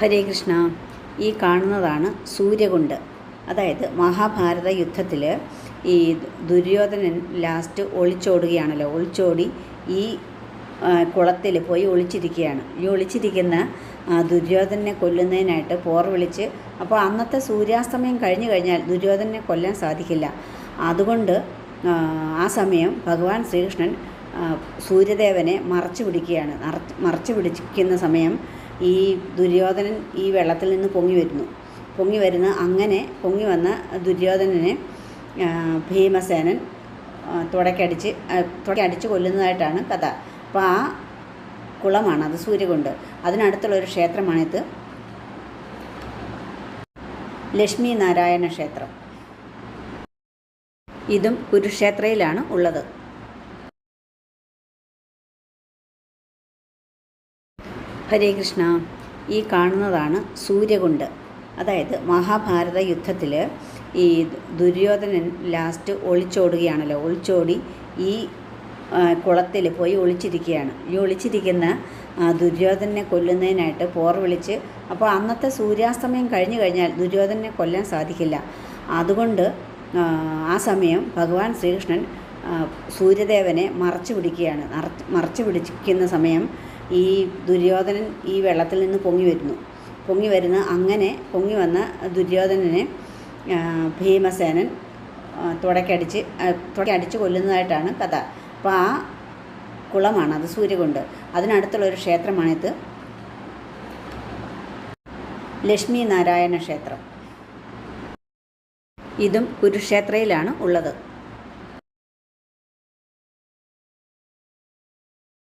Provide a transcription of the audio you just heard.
ഹരേ കൃഷ്ണ. ഈ കാണുന്നതാണ് സൂര്യകുണ്ട്. അതായത് മഹാഭാരത യുദ്ധത്തിൽ ഈ ദുര്യോധനൻ ലാസ്റ്റ് ഒളിച്ചോടുകയാണല്ലോ. ഒളിച്ചോടി ഈ കുളത്തിൽ പോയി ഒളിച്ചിരിക്കുകയാണ്. ഈ ഒളിച്ചിരിക്കുന്ന ദുര്യോധനെ കൊല്ലുന്നതിനായിട്ട് പോർ വിളിച്ച് അപ്പോൾ അന്നത്തെ സൂര്യാസ്തമയം കഴിഞ്ഞു കഴിഞ്ഞാൽ ദുര്യോധനനെ കൊല്ലാൻ സാധിക്കില്ല. അതുകൊണ്ട് ആ സമയം ഭഗവാൻ ശ്രീകൃഷ്ണൻ സൂര്യദേവനെ മറച്ചു പിടിക്കുകയാണ്. മറച്ചു പിടിക്കുന്ന സമയം ഈ ദുര്യോധനൻ ഈ വെള്ളത്തിൽ നിന്ന് പൊങ്ങി വരുന്നു. പൊങ്ങി വരുന്ന അങ്ങനെ പൊങ്ങി വന്ന ദുര്യോധനനെ ഭീമസേനൻ തുടക്കടിച്ച് തുടക്കടിച്ച് കൊല്ലുന്നതായിട്ടാണ് കഥ. അപ്പോൾ ആ കുളമാണ് അത് സൂര്യകുണ്ട്. അതിനടുത്തുള്ള ഒരു ക്ഷേത്രമാണിത് ലക്ഷ്മി നാരായണ ക്ഷേത്രം. ഇതും കുരുക്ഷേത്രയിലാണ് ഉള്ളത്. ഹരേ കൃഷ്ണ. ഈ കാണുന്നതാണ് സൂര്യകുണ്ട്. അതായത് മഹാഭാരത യുദ്ധത്തിൽ ഈ ദുര്യോധനൻ ലാസ്റ്റ് ഒളിച്ചോടുകയാണല്ലോ. ഒളിച്ചോടി ഈ കുളത്തിൽ പോയി ഒളിച്ചിരിക്കുകയാണ്. ഈ ഒളിച്ചിരിക്കുന്ന ദുര്യോധനെ കൊല്ലുന്നതിനായിട്ട് പോർ വിളിച്ച് അപ്പോൾ അന്നത്തെ സൂര്യാസ്തമയം കഴിഞ്ഞു കഴിഞ്ഞാൽ ദുര്യോധനനെ കൊല്ലാൻ സാധിക്കില്ല. അതുകൊണ്ട് ആ സമയം ഭഗവാൻ ശ്രീകൃഷ്ണൻ സൂര്യദേവനെ മറച്ചു പിടിക്കുകയാണ്. മറച്ചു പിടിക്കുന്ന സമയം ഈ ദുര്യോധനൻ ഈ വെള്ളത്തിൽ നിന്ന് പൊങ്ങി വരുന്നു. പൊങ്ങി വരുന്ന അങ്ങനെ പൊങ്ങി വന്ന ദുര്യോധനനെ ഭീമസേനൻ തുടക്കടിച്ച് തുടക്കടിച്ച് കൊല്ലുന്നതായിട്ടാണ് കഥ. അപ്പോൾ ആ കുളമാണ് അത് സൂര്യകുണ്ട്. അതിനടുത്തുള്ള ഒരു ക്ഷേത്രമാണിത് ലക്ഷ്മി നാരായണ ക്ഷേത്രം. ഇതും കുരുക്ഷേത്രയിലാണ് ഉള്ളത്.